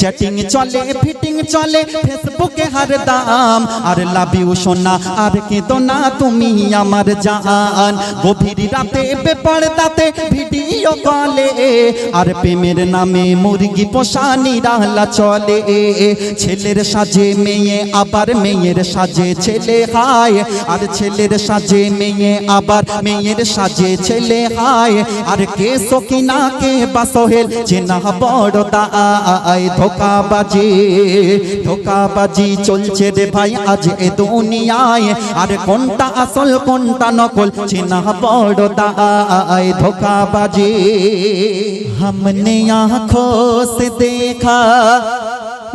Chatting চলে fitting চলে ফেসবুকে হার দাম। আর লাভ ইউ সোনা, আর কেঁদো না তুমি আমার জান। গভীর রাতে বেপরদাতে ভিডিও কলে। আর প্রেমের নামে মুরগি পোষা নিরালা চলে। ছেলের সাজে মেয়ে, আবার মেয়ের সাজে ছেলে, হায়। আর ছেলের সাজে মেয়ে, আবার মেয়ের সাজে ছেলে, হায়। আর কে সকিনা কে বাসহেল চেনা বড় দায় ধোকাবাজি ধোকাবাজি চলছে রে ভাই আজ এ দুনিয়ায় আর কোনটা আসল কোনটা নকল চেনা বড় দায় ধোকাবাজি हमने आंखों से देखा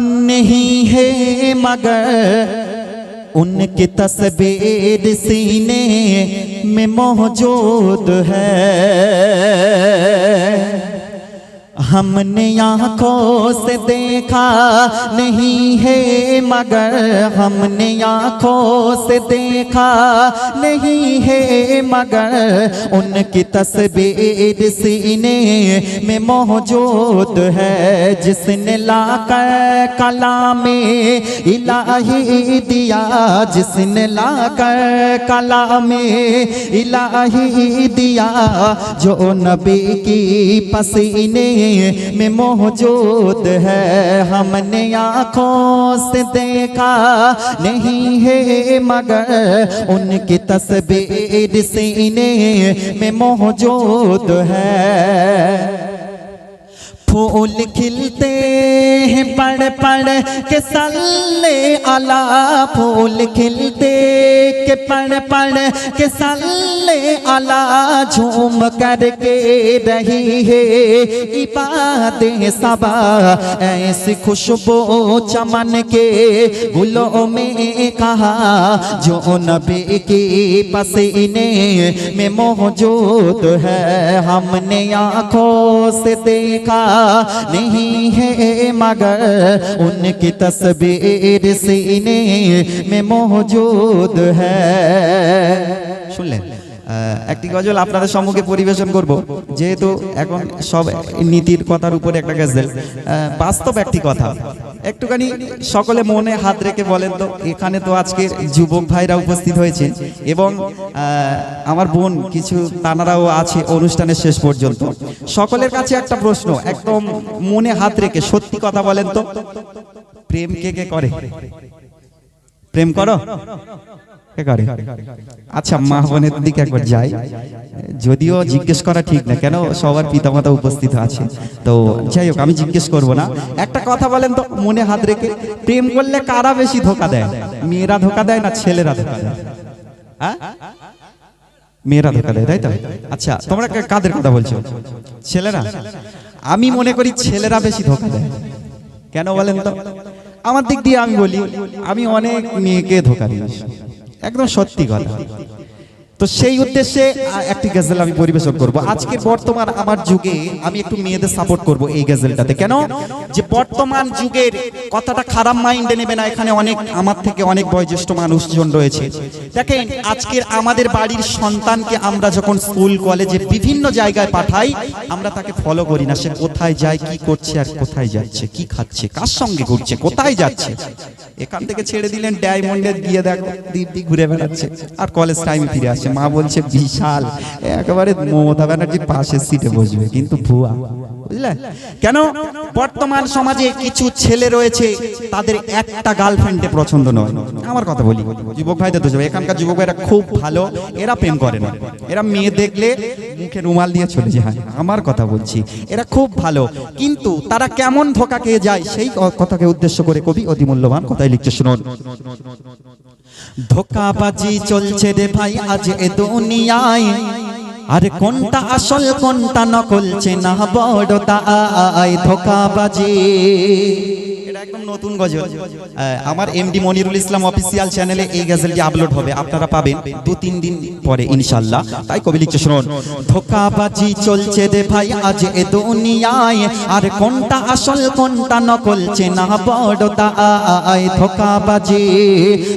नहीं है मगर उनकी तस्वीर सीने में मौजूद है हमने आँखों से देखा नहीं है, मगर हमने आँखों से देखा नहीं है, मगर उनकी तस्वीर सीने में मौजूद है, जिसने लाकर कला में इलाही दिया, जिसने लाकर कला में इलाही दिया, जो नबी की पसीने में मौजूद है। हमने आँखों से देखा नहीं है, मगर उनकी तस्वीर सीने में मौजूद है। फूल खिलते हैं पड़ पड़ के सल्ले अला। फूल खिलते के पड़ पड़ के सल्ले अला झूम करके रही है। इबादे सबा, ऐसी खुशबू चमन के गुलों में कहा, जो नबी की पसीने में मौजूद है, हमने आँखों से देखा नहीं है, मगर उनकी तस्वीर सीने में मौजूद है। শুনলেন? একটি গজল আপনাদের সম্মুখে পরিবেশন করব। যেহেতু এখন সব নীতির কথার উপরে একটা গজল বাস্তব একটি কথা। একটুখানি সকলে মনে হাত রেখে বলেন তো, এখানে তো আজকে যুবক ভাইরা উপস্থিত হয়েছে এবং আমার বোন, কিছু তানারাও আছে অনুষ্ঠানের শেষ পর্যন্ত। সকলের কাছে একটা প্রশ্ন, একদম মনে হাত রেখে সত্যি কথা বলেন তো। প্রেম কে কে করে? প্রেম করো? করে? আচ্ছা মা বোনের দিকে একবার যাই। যদিও জিজ্ঞেস করা ঠিক না কেন সবার পিতামাতা উপস্থিত আছে। তো যাই হোক আমি জিজ্ঞেস করব না। একটা কথা বলেন তো মনে হাত রেখে। প্রেম করলে কারা বেশি ধোকা দেয়? মেয়েরা ধোকা দেয় না ছেলেরা ধোকা দেয়? হ্যাঁ? মেয়েরা ধোকা দেয় তাই তো? আচ্ছা তোমরা কাদের কথা বলছো? ছেলেরা? আমি মনে করি ছেলেরা বেশি ধোকা দেয়। কেন বলেন তো? আমার দিক দিয়ে আমি বলি আমি অনেক মেয়েকে ধোকা দিয়েছি। একদম সত্যি কথা। তো সেই উদ্দেশ্যে একটি গজল আমি পরিবেশন করব। আজকে বর্তমান আমার যুগে আমি একটু মেয়েদের সাপোর্ট করব এই গজলটাতে। কেন? যে বর্তমান যুগের কথাটা খারাপ মাইন্ডে নেবে না, এখানে অনেক, আমার থেকে অনেক বয়োজ্যেষ্ঠ মানুষজন রয়েছে। দেখেন, আজকের আমাদের বাড়ির সন্তানকে আমরা যখন স্কুল কলেজে বিভিন্ন জায়গায় পাঠাই, আমরা তাকে ফলো করি না। সে কোথায় যায়, কি করছে আর কোথায় যাচ্ছে, কি খাচ্ছে, কার সঙ্গে ঘুরছে, কোথায় যাচ্ছে? এখান থেকে ছেড়ে দিলেন ডায়মন্ডে গিয়ে দেখো দিব্যি ঘুরে বেড়াচ্ছে। আর কলেজ টাইমে ফিরে আসছে মা বলছে বিশাল একেবারে মমতা ব্যানার্জি পাশের সিটে বসবে। কিন্তু ভুয়া। বুঝলে? কেন? বর্তমান সমাজে কিছু ছেলে রয়েছে, তাদের একটা গার্লফ্রেন্ডে পছন্দ নয়। আমার কথা বলি। যুবক ভাইদের তো এখানকার যুবক ভাইরা খুব ভালো, এরা প্রেম করে না। এরা মেয়ে দেখলে মুখে রুমাল দিয়ে চলে যায়। আমার কথা বলছি, এরা খুব ভালো। কিন্তু তারা কেমন ধোকা খেয়ে যায়, সেই কথাকে উদ্দেশ্য করে কবি অতি মূল্যবান কথাই লিখছে, শুনুন। ধোকাবাজি চলছে রে ভাই, আজ এ দুনিয়ায়। আর কোনটা আসল কোনটা নকল চেনা বড় তা আয় ধোকাবাজি। আমার এমডি মনিরুল ইসলাম অফিসিয়াল চ্যানেলে এই গজলটি আপলোড হবে। আপনারা পাবেন দু তিন দিন পরে ইনশাল্লাহ তাই কবি লিখছে, শুনুন। ধোকাবাজি চলছে রে ভাই, আজ এ দুনিয়ায় আর কোনটা আসল, কোনটা নকল, চেনা বড় দায় ধোকাবাজি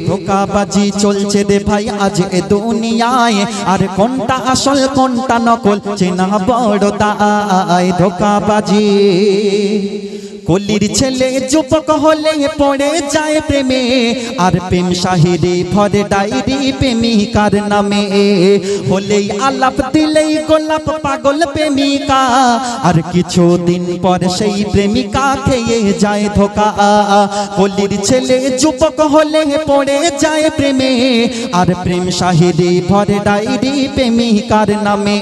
ধোকাবাজি চলছে রে ভাই, আজ এ দুনিয়ায় আর কোনটা আসল, কোনটা নকল, চেনা বড় দায় ধোকাবাজি কলির ছেলে যুবক হলে পড়ে যায় প্রেমে। আর প্রেম শাহিরি ভরে ডাইরি প্রেমিকার নামে। হলেই আলাপ দিলেই গোলাপ পাগল প্রেমিকা। আর কিছুদিন পর সেই প্রেমিকা খেয়ে যায় ধোকা। কলির ছেলে যুবক হলে পড়ে যায় প্রেমে। আর প্রেম শাহিরি ভরে ডাইরি প্রেমিকার নামে।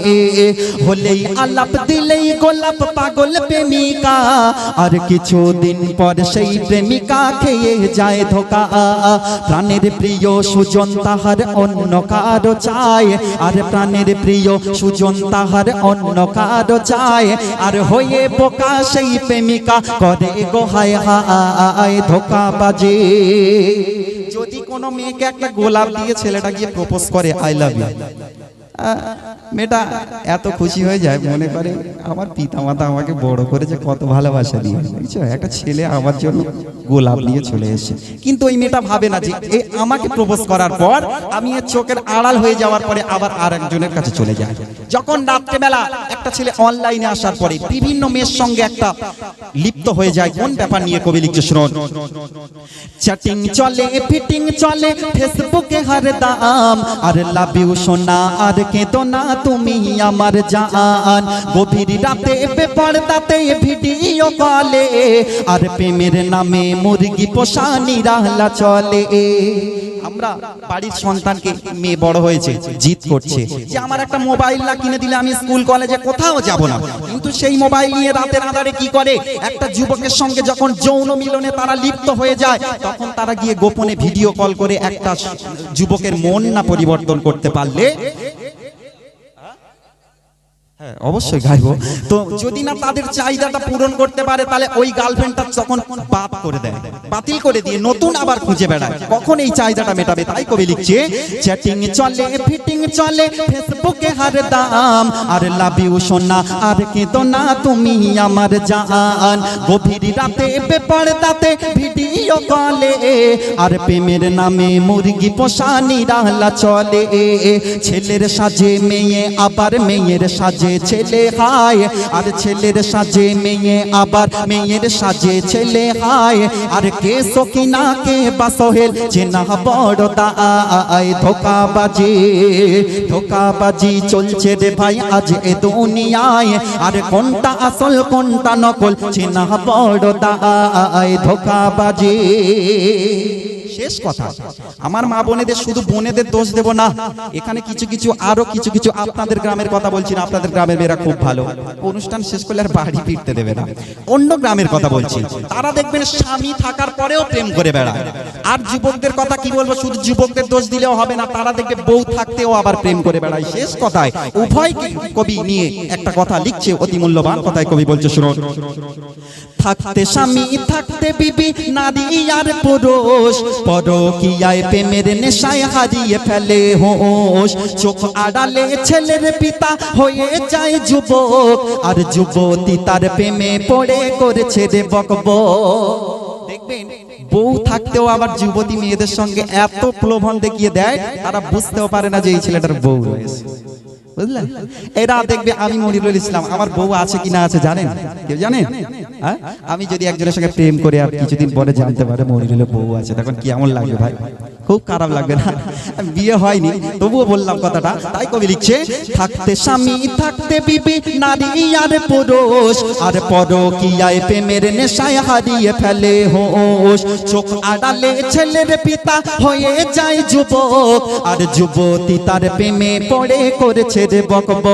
হলেই আলাপ দিলেই গোলাপ পাগল প্রেমিকা, আর কিছুদিন পর সেই প্রেমিকা খেয়ে যায় ধোকা। প্রাণের প্রিয় সুজন তাহার অন্য কারও চায়, আর প্রাণের প্রিয় সুজন তাহার অন্য কারও চায়। আর হয়ে বোকা সেই প্রেমিকা করে গোহায় হায় ধোকা বাজে। যদি কোনো মেয়েকে একটা গোলাপ দিয়ে ছেলেটা গিয়ে প্রপোজ করে আই লাভ ইউ মেয়েটা এত খুশি হয়ে যায়, মনে করে আমার পিতা মাতা আমাকে বড় করেছে, কত ভালোবাসা দিয়ে। বুঝছ? একটা ছেলে আমার জন্য গোলাপ নিয়ে চলে এসে কিন্তু ওই মেয়েটা ভাবে না যে এই আমাকে প্রপোজ করার পর আমি এর চোখের আড়াল হয়ে যাওয়ার পরে আবার আর একজনের কাছে চলে যায়। যখন রাত্রেবেলা একটা ছেলে অনলাইনে আসার পরে বিভিন্ন মেয়ের সঙ্গে একটা লিপ্ত হয়ে যায়, কোন ব্যাপার নিয়ে কবি লিখছে শুনুন। চ্যাটিং চলে ফিটিং চলে ফেসবুকে হার দাম, আর লাভ ইউ সোনা, আর কেঁদো না তুমি আমার জান। গভীর রাতে বেপরদাতে ভিডিও কলে আর প্রেমের নামে মুরগি পোষা নিরালা চলে। আমরা বাড়ির সন্তানকে মেয়ে বড় হয়েছে জিত করছে। যে আমার একটা মোবাইল না কিনে দিলে আমি স্কুল, কলেজে কোথাও যাব না। কিন্তু সেই মোবাইল নিয়ে রাতের আধারে কি করে? একটা যুবকের সঙ্গে যখন যৌন মিলনে তারা লিপ্ত হয়ে যায়, তখন তারা গিয়ে গোপনে ভিডিও কল করে একটা যুবকের মন না পরিবর্তন করতে পারলে হ্যাঁ অবশ্যই গাইবো। তো যদি না তাদের চাহিদাটা পূরণ করতে পারে তাহলে ওই গার্লফ্রেন্ডটা তখন বাদ করে দেয় বাতিল করে দিয়ে নতুন আবার খুঁজে বেড়ায়। কখন এই চাহিদাটা মেটাবে? তাই কবি লিখছে চ্যাটিং চলে ফিটিং চলে ফেসবুকে হার দাম, আর লাভ ইউ সোনা, আর কেঁদো না তুমি আমার জান। গভীর রাতে বেপরদাতে ভিডিও কলে, আর প্রেমের নামে মুরগি পোষা নিরালা চলে। ছেলের সাজে মেয়ে, আবার মেয়ের সাজে ছেলে হায়। আর ছেলের সাজে মেয়ে, আবার মেয়ের সাজে ছেলে হায়। আর কে সকিনা কে বাসহেল চেনা বড় দায় ধোকাবাজি ধোকাবাজি চলছে রে ভাই, আজ এ দুনিয়ায়। আর কোনটা আসল, কোনটা নকল, চেনা বড় দায়, ধোকাবাজি। শেষ কথা। আমার মা বোনেদের শুধু বোনেদের দোষ দেব না। এখানে কিছু কিছু আরও কিছু কিছু আপনাদের গ্রামের কথা বলছি না। আপনাদের গ্রামের মেয়েরা খুব ভালো। অনুষ্ঠান শেষ করলে আর বাড়ি ফিরতে দেবে না। অন্য গ্রামের কথা বলছি। তারা দেখবেন স্বামী থাকার পরেও প্রেম করে বেড়ায়। আর যুবকদের কথা কি বলব? শুধু যুবকদের দোষ দিলেও হবে না তারা দেখবে বউ থাকতেও আবার প্রেম করে বেড়ায়। শেষ কথায় উভয় কবি নিয়ে একটা কথা লিখছে অতি মূল্যবান কথায় কবি বলছে শুনুন। থাকতে স্বামী থাকতে বিবি, নারী আর পুরুষ। পরকিয়ায় প্রেমের নেশায় হারিয়ে ফেলে হোস চোখ আড়ালে ছেলের পিতা হয়ে যায় যুবক, আর যুবতী তার প্রেমে পড়ে করেছে রে বকব দেখবেন, বউ থাকতেও আবার যুবতী মেয়েদের সঙ্গে এত প্রলোভন দেখিয়ে দেয়, তারা বুঝতেও পারে না যে এই ছেলেটার বউ রয়েছে। বুঝলেন? এরা দেখবে আমি মনিরুল ইসলাম। আমার বউ আছে কি না আছে জানেন? কেউ জানেন হ্যাঁ? আমি যদি একজনের সঙ্গে প্রেম করে আর কিছুদিন পরে জানতে পারে মনিরুলের বউ আছে। তখন কেমন লাগবে ভাই? খুব খারাপ লাগবে না। বিয়ে হয়নি, তবুও বললাম কথাটা। তাই কবি লিখছে, থাকতে স্বামী, থাকতে বিবি, নারী আর পুরুষ, আর পরকিয়ায় প্রেমের নেশায় হারিয়ে ফেলে হোস চোখ আড়ালে ছেলের পিতা হয়ে যায় যুবক, আর যুবতী তার প্রেমে পড়ে করেছে রে বকব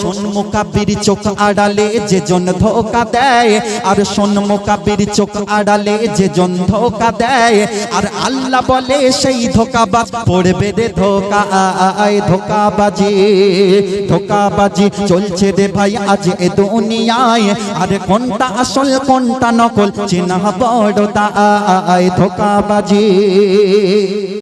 সন্মুখাবির চোখ আড়ালে যে জন ধোকা দেয়, আর সন্মুখাবির চোখ আড়ালে যে জন ধোকা দেয়। আর আল্লাহ বলে সেই ধোকাবাজ, পড়বে রে ধোকা, আয় ধোকাবাজি ধোকাবাজি চলছে রে ভাই আজ এ দুনিয়ায়। আরে কোনটা আসল, কোনটা নকল, চেনা বড় তা আয় ধোকাবাজি।